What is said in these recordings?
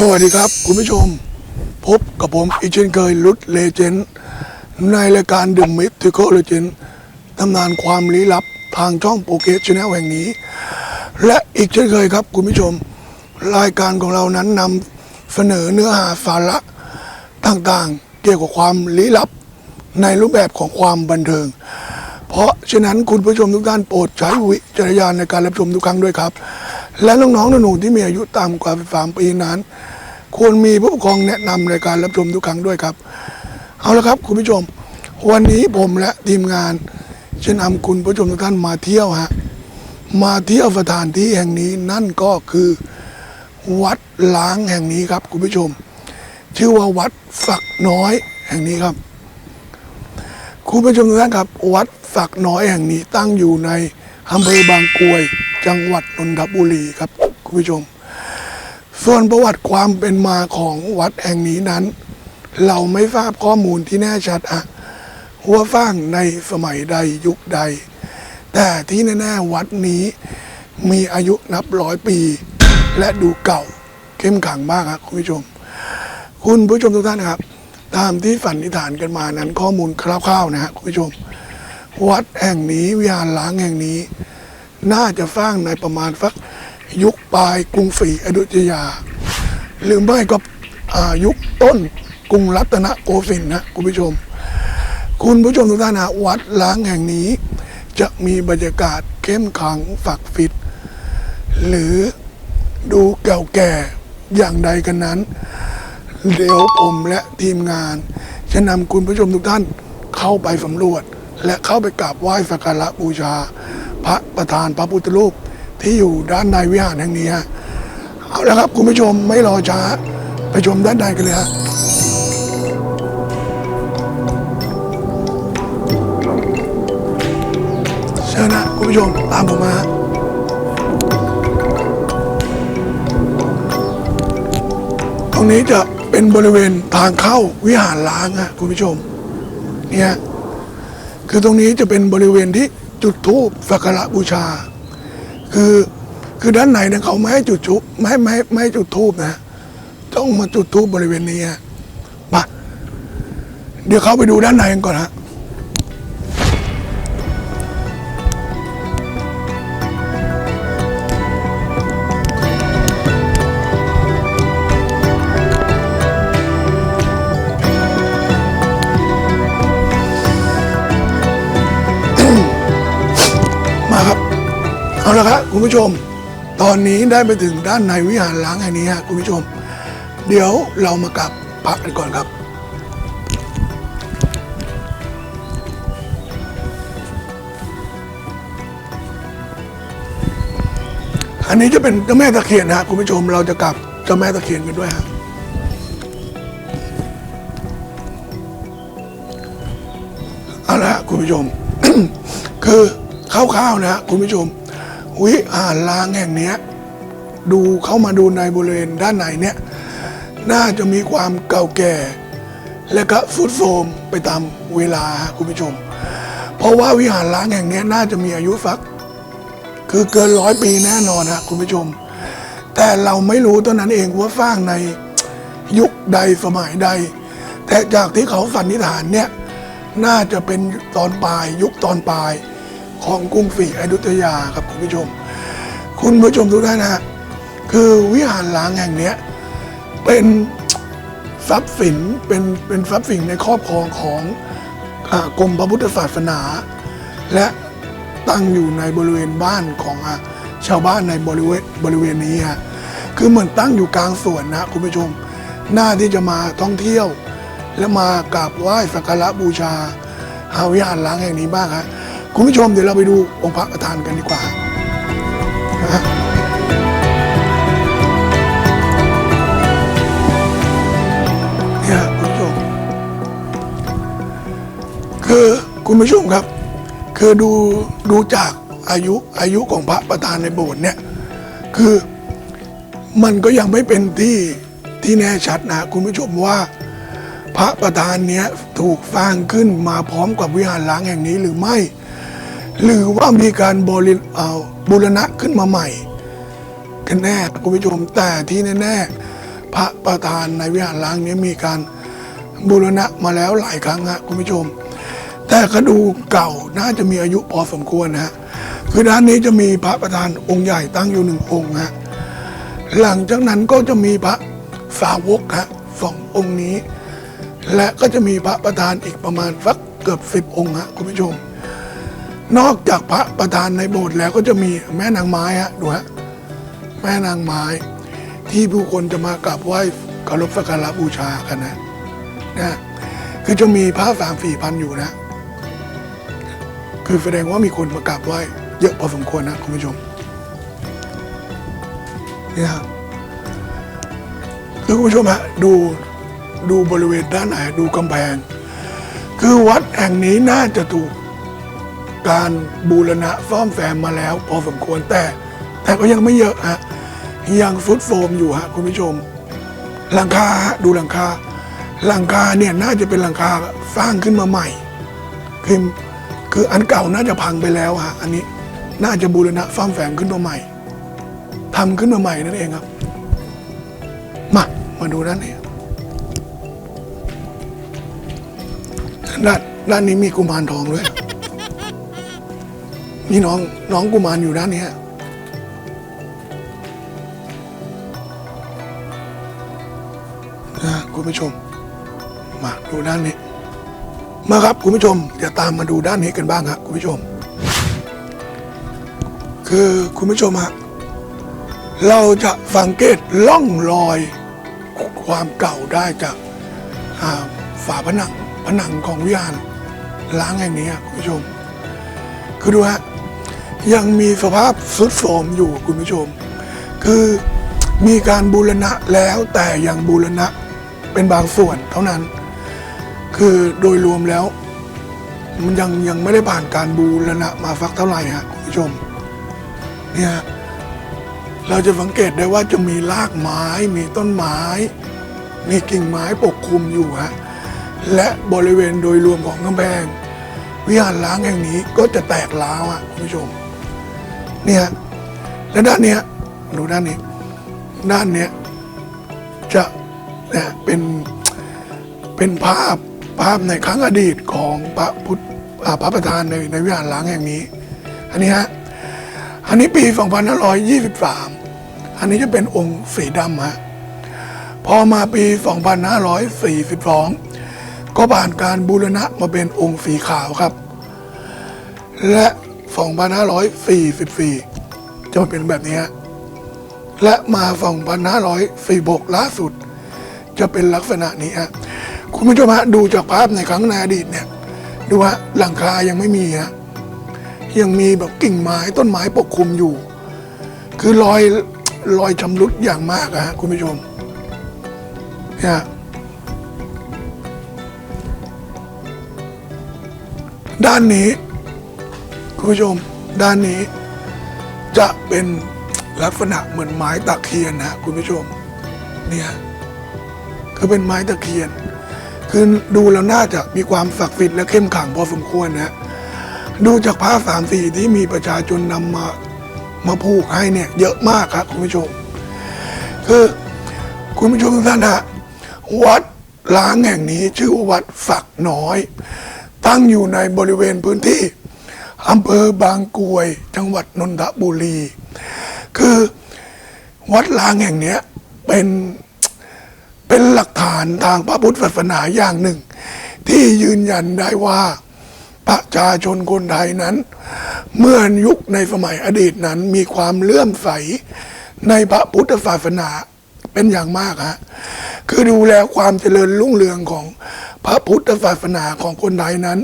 สวัสดีครับคุณผู้ชม พบกับผมอีกเช่นเคยลุดเลเจนด์ในรายการดึงมิททิโคเลเจนตำนานความลี้ลับทางช่องโปเกสชแนลแห่งนี้ และอีกเช่นเคยครับคุณผู้ชม รายการของเรานั้นนำเสนอเนื้อหาสาระต่างๆ เกี่ยวกับความลี้ลับในรูปแบบของความบันเทิง เพราะฉะนั้นคุณผู้ชมทุกท่านโปรดใช้วิจารณญาณในการรับชมทุกครั้งด้วยครับ และน้องๆหนูๆที่มีอายุต่ำกว่า 13 ปีนั้น ควรมีผู้ปกครองแนะนำในการรับชมทุกครั้งด้วยครับ เอาละครับ คุณผู้ชม วันนี้ผมและทีมงานจะนำคุณผู้ชมทุกท่านมาเที่ยวฮะมาเที่ยวสถานที่แห่งนี้นั่นก็คือวัดล้างแห่งนี้ครับ คุณผู้ชม ชื่อว่าวัดฝักน้อยแห่งนี้ครับ คุณผู้ชมทุกท่านครับ วัดฝักน้อยแห่งนี้ตั้งอยู่ในอำเภอบางกรวย จังหวัดนนทบุรีครับคุณผู้ชม ส่วนประวัติความเป็นมาของวัดแห่งนี้นั้น เราไม่ทราบข้อมูลที่แน่ชัดอะว่าสร้างในสมัยใดยุคใด แต่ที่แน่ๆวัดนี้มีอายุนับร้อยปี และดูเก่าเข้มขังมากครับคุณผู้ชม คุณผู้ชมทุกท่านครับ ตามที่ฝันนิษฐานกันมานั้นข้อมูลคร่าวๆนะฮะคุณผู้ชม วัดแห่งนี้วิหารล้างแห่งนี้ น่าจะสร้างในประมาณสักยุคปลายกรุงศรีอยุธยา หรือไม่ก็อายุคต้นกรุงรัตนโกสินทร์นะคุณผู้ชม คุณผู้ชมทุกท่านนะวัดล้างแห่งนี้ จะมีบรรยากาศเข้มขลังฝักฟิตหรือดูเก่าแก่อย่างใดกันนั้น เดี๋ยวผมและทีมงาน จะนำคุณผู้ชมทุกท่านเข้าไปสำรวจ และเข้าไปกราบไหว้สักการะบูชา พระประธานพระพุทธรูปที่อยู่ด้านในวิหารแห่งนี้ฮะเอาละครับคุณผู้ชมไม่รอช้าไปชมด้านในกันเลยฮะเชิญนะคุณผู้ชมตามผมมาฮะตรงนี้จะเป็นบริเวณทางเข้าวิหารล้างอะคุณผู้ชมเนี่ยคือตรงนี้จะเป็นบริเวณที่ จุดธูปสักการะบูชา คือคือด้านในเนี่ยเขาไม่ให้จุดชุบไม่ไม่ไม่ให้จุดธูปนะต้องมาจุดธูปบริเวณนี้ปะมาเดี๋ยวเขาไปดูด้านในกันก่อนฮะ ละครับคุณผู้ชม ตอนนี้ได้ไปถึงด้านในวิหารล้างแห่งนี้ฮะคุณผู้ชม เดี๋ยวเรามากลับพักกันก่อนครับอันนี้จะเป็นเจ้าแม่ตะเคียนนะฮะคุณผู้ชมเราจะกลับเจ้าแม่ตะเคียนกันด้วยฮะเอาละฮะคุณผู้ชม คือคร่าวๆนะฮะคุณผู้ชม วิหารล้างแห่งนี้ดูเข้ามาดูในบริเวณด้านในเนี่ยน่าจะมีความเก่าแก่ และก็ฟุดโฟมไปตามเวลาคุณผู้ชม เพราะว่าวิหารล้างแห่งนี้น่าจะมีอายุสัก คือเกินร้อยปีแน่นอนนะคุณผู้ชม แต่เราไม่รู้ตอนนั้นเองว่าสร้างในยุคใดสมัยใด แต่จากที่เขาสันนิษฐานเนี่ยน่าจะเป็นตอนปลายยุคตอนปลาย ของกรุงศรีอยุธยาครับคุณผู้ชม คุณผู้ชมทุกท่านนะฮะคือวิหารล้างแห่งนี้เป็นทรัพย์สินเป็นเป็นทรัพย์สินในครอบครองของอกรมพระพุทธศาสนา และตั้งอยู่ในบริเวณบ้านของอชาวบ้านในบริเวณบริเวณนี้ฮะคือเหมือนตั้งอยู่กลางสวนนะคุณผู้ชม หน่าที่จะมาท่องเที่ยว และมากราบไหว้สักการะบูชาหาวิหารล้างแห่งนี้บ้างฮะ คุณผู้ชมเดี๋ยวเราไปดูองค์พระประธานกันดีกว่านะฮะเนี่ยคุณผู้ชมคือคุณผู้ชมครับ คือดูดูจากอายุอายุของพระประธานในโบสถ์เนี่ยคือมันก็ยังไม่เป็นที่ที่แน่ชัดนะคุณผู้ชมว่า พระประธานเนี้ยถูกสร้างขึ้นมาพร้อมกับวิหารล้างแห่งนี้หรือไม่ หรือว่ามีการบริเอ่อบูรณะขึ้นมาใหม่กันแน่คุณผู้ชมแต่ที่แน่ๆพระประธานในวิหารล้างนี้มีการบูรณะมาแล้วหลายครั้งฮะคุณผู้ชม แต่กระดูกเก่าน่าจะมีอายุพอสมควรนะฮะคือด้านนี้จะมีพระประธานองค์ใหญ่ตั้งอยู่หนึ่งองค์ฮะหลังจากนั้นก็จะมีพระสาวกฮะสององค์นี้ และก็จะมีพระประธานอีกประมาณสักเกือบสิบองค์ฮะคุณผู้ชม นอกจากพระประธานในโบสถ์แล้วก็จะมีแม่นางไม้ฮะดูฮะแม่นางไม้ ที่ผู้คนจะมากราบไหว้เคารพสักการะบูชากันนะนะคือจะมีพระสามสี่พันอยู่นะ คือแสดงว่ามีคนมากราบไหว้เยอะพอสมควรนะคุณผู้ชมนี่ยครับคือคุณผู้ชมฮะดูดูบริเวณด้านไหนดูกำแพง คือวัดแห่งนี้น่าจะถูก การบูรณะซ่อมแซมมาแล้ว พอสมควรแต่ แต่ก็ยังไม่เยอะฮะยังฟุตโฟมอยู่ฮะคุณผู้ชม หลังคาฮะดูหลังคา หลังคาเนี่ยน่าจะเป็นหลังคาสร้างขึ้นมาใหม่คือคืออันเก่าน่าจะพังไปแล้วฮะอันนี้น่าจะบูรณะซ่อมแซมขึ้นมาใหม่ทำขึ้นมาใหม่นั่นเองครับ มามาดูด้านนี้ด้านด้านนี้มีกุมารทองด้วย มีน้องน้องกุมารอยู่ด้านนี้นะคุณผู้ชม มาดูด้านนี้ มาครับคุณผู้ชมอย่าตามมาดูด้านนี้กันบ้างครับคุณผู้ชม คือคุณผู้ชมฮะเราจะสังเกตล่องรอยความเก่าได้จากอ่าฝาผนังผนังของวิหารล้างแห่งนี้คุณผู้ชม คือดูฮะ ยังมีสภาพสุดโทรมอยู่คุณผู้ชม คือมีการบูรณะแล้วแต่ยังบูรณะเป็นบางส่วนเท่านั้น คือโดยรวมแล้ว มันยังยังไม่ได้ผ่านการบูรณะมาฟักเท่าไหร่ฮะคุณผู้ชมเนี่ยเราจะสังเกตได้ว่าจะมีรากไม้ มีต้นไม้ มีกิ่งไม้ปกคลุมอยู่ฮะและบริเวณโดยรวมของกำแพงวิหารล้างแห่งนี้ก็จะแตกร้าวอะคุณผู้ชม เนี่ยและด้านเนี้ยดูด้านนี้ ด้านเนี้ยจะเนี่ยเป็นเป็นภาพภาพในครั้งอดีตของพระพุทธพระประธานในในวิหารล้างแห่งนี้ อันนี้ฮะอันนี้ปี 2523 อันนี้จะเป็นองค์สีดำฮะพอมาปี 2542 ก็ผ่านการบูรณะมาเป็นองค์สีขาวครับ และ 2544 จะมาเป็นแบบนี้และมา 2546 ล่าสุด จะเป็นลักษณะนี้ฮะคุณผู้ชมฮะดูจากภาพในครั้งในอดีตเนี่ย ดูฮะหลังคายังไม่มีฮะยังมีแบบกิ่งไม้ต้นไม้ปกคลุมอยู่ คือรอยรอยชำรุดอย่างมากอะฮะคุณผู้ชมเนี่ยด้านนี้ คุณผู้ชมด้านนี้จะเป็นลักษณะเหมือนไม้ตะเคียนนะคุณผู้ชม เนี่ยคือเป็นไม้ตะเคียน คือดูแล้วน่าจะมีความศักดิ์สิทธิ์และเข้มขลังพอสมควรนะดูจากผ้าสามสีที่มีประชาชนนำมามาผูกให้เนี่ย เยอะมากครับคุณผู้ชม คือคุณผู้ชมทุกท่านฮะวัดล้างแห่งนี้ชื่อวัดฝักน้อย ตั้งอยู่ในบริเวณพื้นที่ อำเภอบางกรวย จังหวัดนนทบุรี คือวัดล้างแห่งนี้เป็นเป็นหลักฐานทางพระพุทธศาสนาอย่างหนึ่ง ที่ยืนยันได้ว่าประชาชนคนไทยนั้น เมื่อยุคในสมัยอดีตนั้นมีความเลื่อมใสในพระพุทธศาสนาเป็นอย่างมากฮะคือดูแลความเจริญรุ่งเรืองของพระพุทธศาสนาของคนไทยนั้น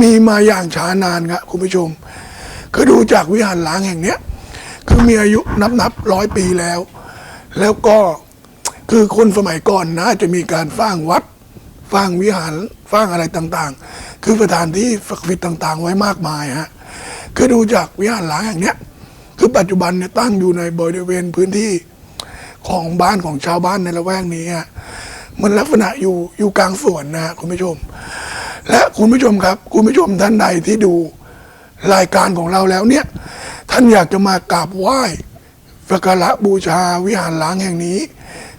มีมาอย่างช้านานครับคุณผู้ชมคือดูจากวิหารล้างแห่งเนี้ยคือมีอายุนับนับร้อยปีแล้ว แล้วก็คือคนสมัยก่อนนะจะมีการสร้างวัดสร้างวิหารสร้างอะไรต่างๆ คือสถานที่ศักดิ์สิทธิ์ต่างๆ ไว้มากมายฮะคือดูจากวิหารล้างอย่งเนี้ยคือปัจจุบันเนี่ยตั้งอยู่ในบริเวณพื้นที่ของบ้านของชาวบ้านในละแวกนี้ฮะมันลักษณะอยู่อยู่กลางสวนนะคุณผู้ชม และคุณผู้ชมครับ คุณผู้ชมท่านใดที่ดูรายการของเราแล้วเนี่ย ท่านอยากจะมากราบไหว้สักการะบูชาวิหารล้างแห่งนี้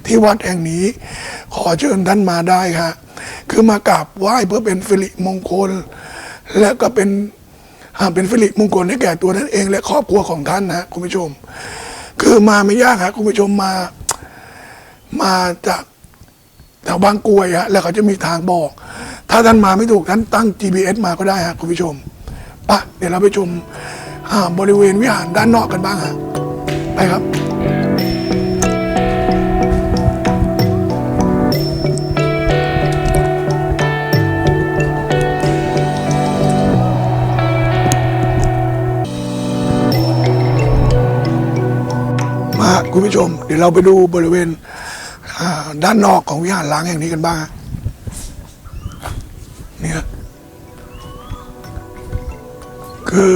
ที่วัดแห่งนี้ ขอเชิญท่านมาได้ค่ะคือมากราบไหว้เพื่อเป็นสิริมงคล และก็เป็นเป็นสิริมงคลให้แก่ตัวท่านเอง และครอบครัวของท่านนะคุณผู้ชม คือมาไม่ยากครับคุณผู้ชมมามาจากแถวบางกรวยฮะแล้วเขาจะมีทางบอก ถ้าท่านมาไม่ถูกท่านตั้ง GPS มาก็ได้ฮะคุณผู้ชมปะเดี๋ยวเราไปชมบริเวณวิหารด้านนอกกันบ้างฮะไปครับมาคุณผู้ชม เดี๋ยวเราไปดูบริเวณด้านนอกของวิหารล้างแห่งนี้กันบ้าง คือ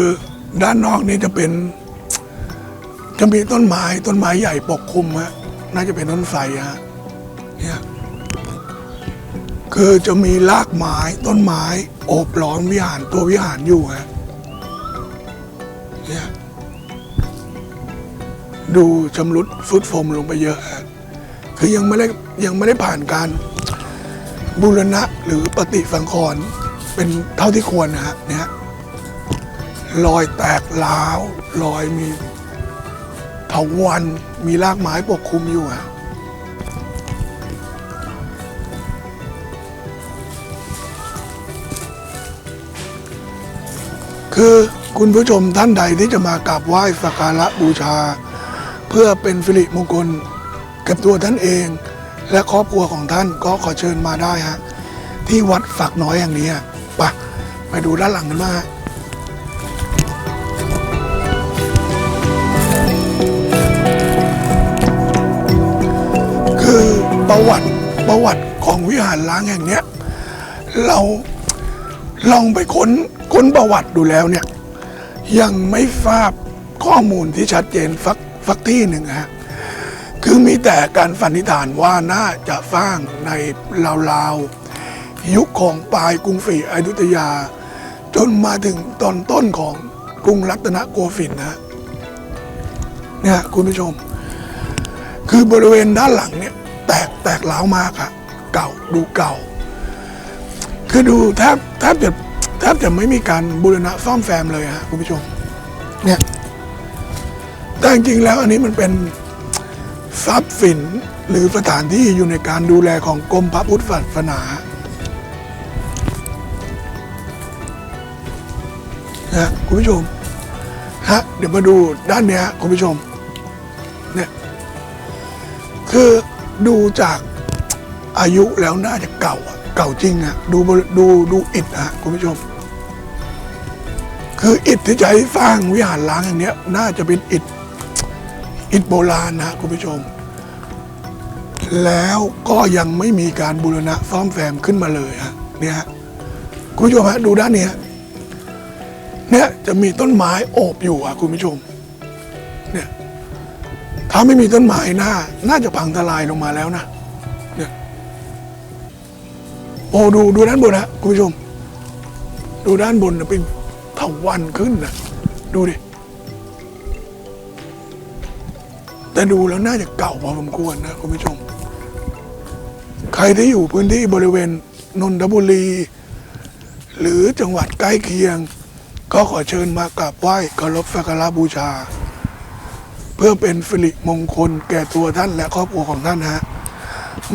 ด้านนอกนี่จะเป็น จะมีต้นไม้ต้นไม้ใหญ่ปกคลุมฮะน่าจะเป็นต้นไทรฮะเนี่ยคือจะมีรากไม้ต้นไม้โอบล้อมวิหารตัววิหารอยู่ฮะเนี่ยดูชำรุดฟุดโฟมลงไปเยอะฮะคือยังไม่ได้ยังไม่ได้ผ่านการบูรณะหรือปฏิสังขรณ์เป็นเท่าที่ควรนะฮะเนี่ย รอยแตกร้าวรอยมีเถาวันมีรากไม้ปกคลุมอยู่ฮะคือคุณผู้ชมท่านใดที่จะมากราบไหว้สักการะบูชา เพื่อเป็นสิริมงคลกับตัวท่านเอง และครอบครัวของท่านก็ขอเชิญมาได้ฮะที่วัดฝักน้อยอย่างนี้ฮะไปดูด้านหลังกันมา ประวัติประวัติของวิหารล้างแห่งเนี้ยเราลองไปค้นค้นประวัติดูแล้วเนี่ยยังไม่ทราบข้อมูลที่ชัดเจนสักสักที่หนึ่งฮะคือมีแต่การสันนิษฐานว่าน่าจะสร้างในราวๆยุคของปลายกรุงศรีอยุธยา จนมาถึงตอนต้นของกรุงรัตนโกสินทร์นะเนี่ยคุณผู้ชม คือบริเวณด้านหลังเนี่ย แตกแตกร้าวมากอะเก่าดูเก่า คือดูแทบแทบจะแทบจะไม่มีการบูรณะซ่อมแซมเลยฮะคุณผู้ชม เนี่ยแต่จริงๆแล้วอันนี้มันเป็นทรัพย์สินหรือสถานที่อยู่ในการดูแลของกรมพระพุทธศาสนานะคุณผู้ชมฮะเดี๋ยวมาดูด้านเนี้ยคุณผู้ชม เนี่ย คือ ดูจากอายุแล้วน่าจะเก่าอะเก่าจริงอะดูดูดูอิฐอะคุณผู้ชม คืออิฐที่ใช้สร้างวิหารล้างอย่างเนี้ย น่าจะเป็นอิฐอิฐโบราณนะคุณผู้ชม แล้วก็ยังไม่มีการบูรณะซ่อมแซมขึ้นมาเลยฮะเนี่ยคุณผู้ชมฮะดูด้านเนี้ยเนี่ยจะมีต้นไม้โอบอยู่อะคุณผู้ชม ถ้าไม่มีต้นไม้น่าน่าจะพังทลายลงมาแล้วนะเนี่ยโอ้ดูดูด้านบนนะคุณผู้ชม ดูด้านบนนะเป็นเถาวันขึ้นนะดูดิแต่ดูแล้วน่าจะเก่าพอสมควรนะคุณผู้ชม ใครที่อยู่พื้นที่บริเวณนนทบุรี หรือจังหวัดใกล้เคียง ก็ขอเชิญมากราบไหว้เคารพสักการะบูชา เพื่อเป็นสิริมงคลแก่ตัวท่านและครอบครัวของท่านฮะ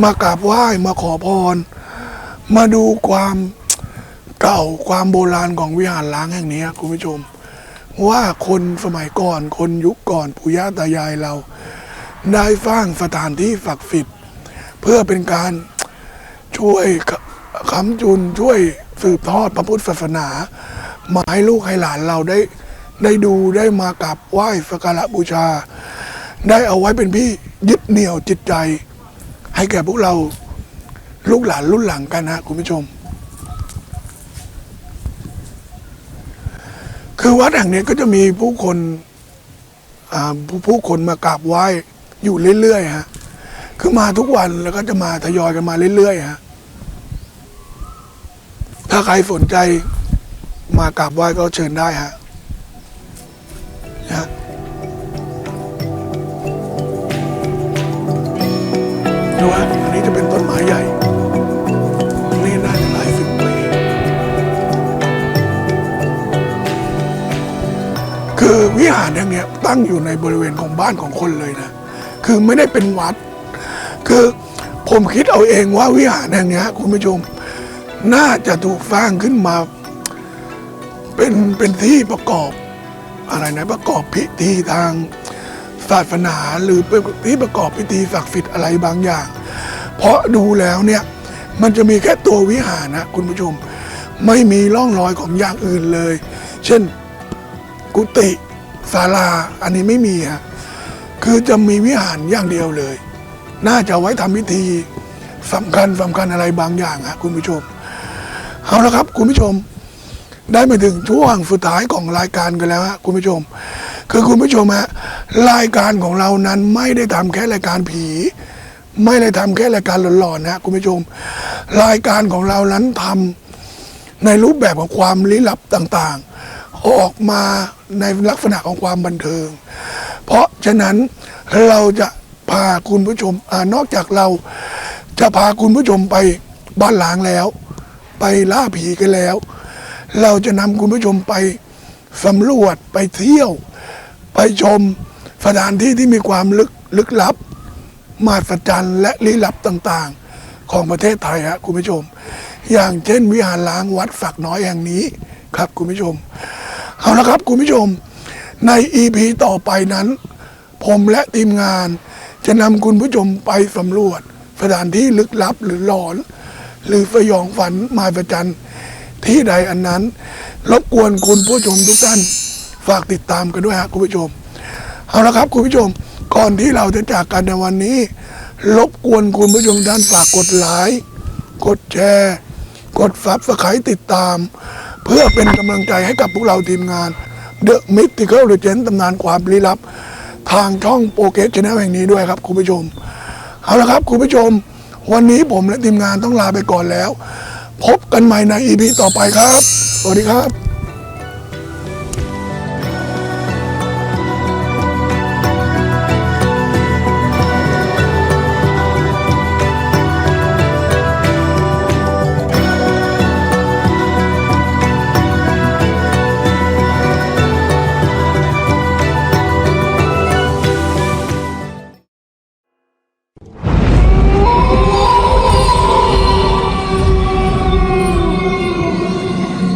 มากราบไหว้มาขอพร มาดูความเก่าความโบราณของวิหารล้างแห่งนี้ครับคุณผู้ชม ว่าคนสมัยก่อนคนยุคก่อนปู่ย่าตายายเรา ได้สร้างสถานที่ศักดิ์สิทธิ์เพื่อเป็นการช่วยค้ำจุนช่วยสืบทอดพระพุทธศาสนามาให้ลูกให้หลานเราได้ ได้ดูได้มากราบไหว้สักการะบูชา ได้เอาไว้เป็นพี่ยึดเหนี่ยวจิตใจ ให้แก่พวกเราลูกหลานรุ่นหลังกันนะคุณผู้ชม คือวัดแห่งนี้ก็จะมีผู้คนผู้ผู้คนมากราบไหว้อยู่เรื่อยๆฮะคือมาทุกวันแล้วก็จะมาทยอยกันมาเรื่อยๆฮะถ้าใครสนใจมากราบไหว้ก็เชิญได้ฮะ นะดูฮะอันนี้จะเป็นต้นไม้ใหญ่นี่น่าหลายสิบปีคือวิหารแห่งนี้ตั้งอยู่ในบริเวณของบ้านของคนเลยนะ คือไม่ได้เป็นวัด คือผมคิดเอาเองว่าวิหารแห่งนี้คุณผู้ชม น่าจะถูกสร้างขึ้นมา เป็นเป็นที่ประกอบ อะไรนะประกอบพิธีทางศาสนาหรือเป็นที่ประกอบพิธีศักดิ์สิทธิ์อะไรบางอย่าง เพราะดูแล้วเนี่ยมันจะมีแค่ตัววิหารนะคุณผู้ชม ไม่มีร่องรอยของอย่างอื่นเลย เช่นกุฏิศาลาอันนี้ไม่มีฮะคือจะมีวิหารอย่างเดียวเลย น่าจะไว้ทำพิธีสำคัญสำคัญอะไรบางอย่างฮะคุณผู้ชมเอาละครับคุณผู้ชม ได้มาถึงช่วงสุดท้ายของรายการกันแล้วฮะคุณผู้ชม คือคุณผู้ชมฮะรายการของเรานั้นไม่ได้ทำแค่รายการผี ไม่ได้ทำแค่รายการหลอนๆนะคุณผู้ชม รายการของเรานั้นทำในรูปแบบของความลี้ลับต่างๆ ออกมาในลักษณะของความบันเทิง เพราะฉะนั้นเราจะพาคุณผู้ชมอนอกจากเราจะพาคุณผู้ชมไปบ้านล้างแล้ว ไปล่าผีกันแล้ว เราจะนำคุณผู้ชมไปสำรวจไปเที่ยว ไปชมสถานที่ที่มีความลึกลึกลับมหัศจรรย์และลี้ลับต่างๆ ของประเทศไทยฮะคุณผู้ชม อย่างเช่นวิหารล้างวัดฝักน้อยแห่งนี้ครับคุณผู้ชม เอาละครับคุณผู้ชม ใน EP ต่อไปนั้น ผมและทีมงานจะนำคุณผู้ชมไปสำรวจสถานที่ลึกลับหรือหลอน หรือสยองฝันมาประจัน ที่ใดอันนั้น รบกวนคุณผู้ชมทุกท่านฝากติดตามกันด้วยฮะคุณผู้ชม เอาละครับคุณผู้ชม ก่อนที่เราจะจากกันในวันนี้ รบกวนคุณผู้ชมท่านฝากกดไลค์กดแชร์ กดซับสไครต์ติดตาม เพื่อเป็นกำลังใจให้กับพวกเราทีมงาน The Mythical Legend ตำนานความลี้ลับ ทางช่องโปรเกสชแนลแห่งนี้ด้วยครับคุณผู้ชม เอาละครับคุณผู้ชม วันนี้ผมและทีมงานต้องลาไปก่อนแล้ว พบกันใหม่ในอีพีต่อไปครับ สวัสดีครับ